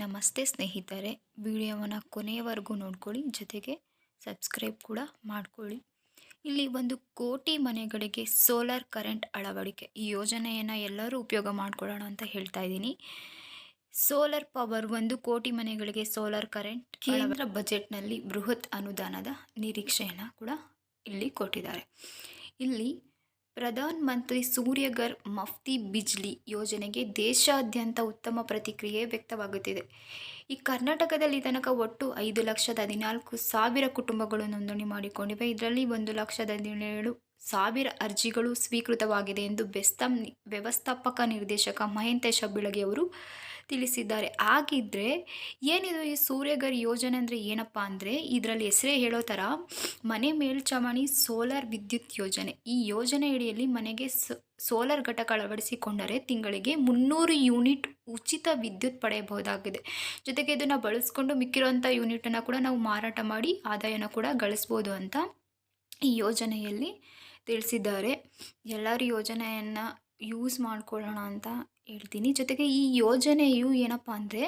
ನಮಸ್ತೆ ಸ್ನೇಹಿತರೆ, ವಿಡಿಯೋವನ್ನು ಕೊನೆಯವರೆಗೂ ನೋಡ್ಕೊಳ್ಳಿ, ಜೊತೆಗೆ ಸಬ್ಸ್ಕ್ರೈಬ್ ಕೂಡ ಮಾಡ್ಕೊಳ್ಳಿ. ಇಲ್ಲಿ ಒಂದು ಕೋಟಿ ಮನೆಗಳಿಗೆ ಸೋಲಾರ್ ಕರೆಂಟ್ ಅಳವಡಿಕೆ ಈ ಯೋಜನೆಯನ್ನು ಎಲ್ಲರೂ ಉಪಯೋಗ ಮಾಡ್ಕೊಳ್ಳೋಣ ಅಂತ ಹೇಳ್ತಾ ಇದ್ದೀನಿ. ಸೋಲಾರ್ ಪವರ್ ಒಂದು ಕೋಟಿ ಮನೆಗಳಿಗೆ ಸೋಲಾರ್ ಕರೆಂಟ್ ಕೇಂದ್ರ ಬಜೆಟ್ನಲ್ಲಿ ಬೃಹತ್ ಅನುದಾನದ ನಿರೀಕ್ಷೆಯನ್ನು ಕೂಡ ಇಲ್ಲಿ ಕೊಟ್ಟಿದ್ದಾರೆ. ಇಲ್ಲಿ ಪ್ರಧಾನ್ ಮಂತ್ರಿ ಸೂರ್ಯಗರ್ ಮಫ್ತಿ ಬಿಜ್ಲಿ ಯೋಜನೆಗೆ ದೇಶಾದ್ಯಂತ ಉತ್ತಮ ಪ್ರತಿಕ್ರಿಯೆ ವ್ಯಕ್ತವಾಗುತ್ತಿದೆ. ಈ ಕರ್ನಾಟಕದಲ್ಲಿ ತನಕ ಒಟ್ಟು ಐದು ಲಕ್ಷದ ಹದಿನಾಲ್ಕು ಸಾವಿರ ಕುಟುಂಬಗಳು ನೋಂದಣಿ ಮಾಡಿಕೊಂಡಿವೆ. ಇದರಲ್ಲಿ ಒಂದು ಲಕ್ಷದ ಹದಿನೇಳು ಸಾವಿರ ಅರ್ಜಿಗಳು ಸ್ವೀಕೃತವಾಗಿದೆ ಎಂದು ಬೆಸ್ತಂ ವ್ಯವಸ್ಥಾಪಕ ನಿರ್ದೇಶಕ ಮಹೇಂತೇಶ ಬಿಳಗಿ ಅವರು ತಿಳಿಸಿದ್ದಾರೆ. ಹಾಗಿದ್ದರೆ ಏನಿದು ಈ ಸೂರ್ಯಗರ್ ಯೋಜನೆ ಅಂದರೆ ಏನಪ್ಪ ಅಂದರೆ ಇದರಲ್ಲಿ ಹೆಸರೇ ಹೇಳೋ ಥರ ಮನೆ ಮೇಲ್ಚಾವಣಿ ಸೋಲಾರ್ ವಿದ್ಯುತ್ ಯೋಜನೆ. ಈ ಯೋಜನೆ ಅಡಿಯಲ್ಲಿ ಮನೆಗೆ ಸೋಲಾರ್ ಘಟಕ ಅಳವಡಿಸಿಕೊಂಡರೆ ತಿಂಗಳಿಗೆ ಮುನ್ನೂರು ಯೂನಿಟ್ ಉಚಿತ ವಿದ್ಯುತ್ ಪಡೆಯಬಹುದಾಗಿದೆ. ಜೊತೆಗೆ ಇದನ್ನು ಬಳಸ್ಕೊಂಡು ಮಿಕ್ಕಿರುವಂಥ ಯೂನಿಟನ್ನು ಕೂಡ ನಾವು ಮಾರಾಟ ಮಾಡಿ ಆದಾಯನ ಕೂಡ ಗಳಿಸ್ಬೋದು ಅಂತ ಈ ಯೋಜನೆಯಲ್ಲಿ ತಿಳಿಸಿದ್ದಾರೆ. ಎಲ್ಲರೂ ಯೋಜನೆಯನ್ನು ಯೂಸ್ ಮಾಡ್ಕೊಳ್ಳೋಣ ಅಂತ ಹೇಳ್ತೀನಿ. ಜೊತೆಗೆ ಈ ಯೋಜನೆಯು ಏನಪ್ಪ ಅಂದರೆ,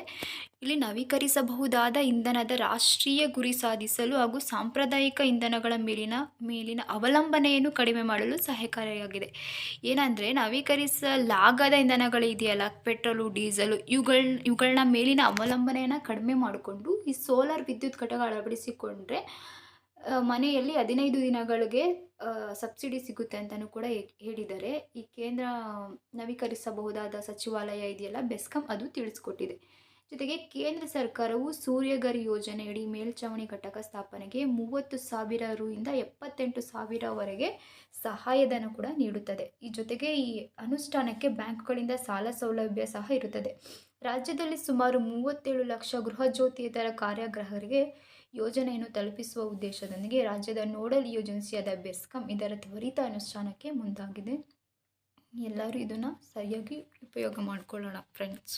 ಇಲ್ಲಿ ನವೀಕರಿಸಬಹುದಾದ ಇಂಧನದ ರಾಷ್ಟ್ರೀಯ ಗುರಿ ಸಾಧಿಸಲು ಹಾಗೂ ಸಾಂಪ್ರದಾಯಿಕ ಇಂಧನಗಳ ಮೇಲಿನ ಮೇಲಿನ ಅವಲಂಬನೆಯನ್ನು ಕಡಿಮೆ ಮಾಡಲು ಸಹಕಾರಿಯಾಗಿದೆ. ಏನಂದರೆ, ನವೀಕರಿಸಲಾಗದ ಇಂಧನಗಳಿದೆಯಲ್ಲ ಪೆಟ್ರೋಲು, ಡೀಸಲು, ಇವುಗಳ ಇವುಗಳನ್ನ ಮೇಲಿನ ಅವಲಂಬನೆಯನ್ನು ಕಡಿಮೆ ಮಾಡಿಕೊಂಡು ಈ ಸೋಲಾರ್ ವಿದ್ಯುತ್ ಘಟಕ ಅಳವಡಿಸಿಕೊಂಡ್ರೆ ಮನೆಯಲ್ಲಿ ಹದಿನೈದು ದಿನಗಳಿಗೆ ಸಬ್ಸಿಡಿ ಸಿಗುತ್ತೆ ಅಂತಲೂ ಕೂಡ ಹೇಳಿದ್ದಾರೆ. ಈ ಕೇಂದ್ರ ನವೀಕರಿಸಬಹುದಾದ ಸಚಿವಾಲಯ ಇದೆಯಲ್ಲ, ಬೆಸ್ಕಾಂ ಅದು ತಿಳಿಸ್ಕೊಟ್ಟಿದೆ. ಜೊತೆಗೆ ಕೇಂದ್ರ ಸರ್ಕಾರವು ಸೂರ್ಯಗರ್ ಯೋಜನೆಯಡಿ ಮೇಲ್ಛಾವಣಿ ಘಟಕ ಸ್ಥಾಪನೆಗೆ ಮೂವತ್ತು ಸಾವಿರ ರುಯಿಂದ ಎಪ್ಪತ್ತೆಂಟು ಸಾವಿರವರೆಗೆ ಸಹಾಯಧನ ಕೂಡ ನೀಡುತ್ತದೆ. ಈ ಜೊತೆಗೆ ಈ ಅನುಷ್ಠಾನಕ್ಕೆ ಬ್ಯಾಂಕ್ಗಳಿಂದ ಸಾಲ ಸೌಲಭ್ಯ ಸಹ ಇರುತ್ತದೆ. ರಾಜ್ಯದಲ್ಲಿ ಸುಮಾರು ಮೂವತ್ತೇಳು ಲಕ್ಷ ಗೃಹಜ್ಯೋತಿಯೇತರ ಕಾರ್ಯಾಗ್ರಹರಿಗೆ ಯೋಜನೆಯನ್ನು ತಲುಪಿಸುವ ಉದ್ದೇಶದೊಂದಿಗೆ ರಾಜ್ಯದ ನೋಡಲ್ ಏಜೆನ್ಸಿಯಾದ ಬೆಸ್ಕಾಂ ಇದರ ತ್ವರಿತ ಅನುಷ್ಠಾನಕ್ಕೆ ಮುಂದಾಗಿದೆ. ಎಲ್ಲರೂ ಇದನ್ನು ಸರಿಯಾಗಿ ಉಪಯೋಗ ಮಾಡಿಕೊಳ್ಳೋಣ ಫ್ರೆಂಡ್ಸ್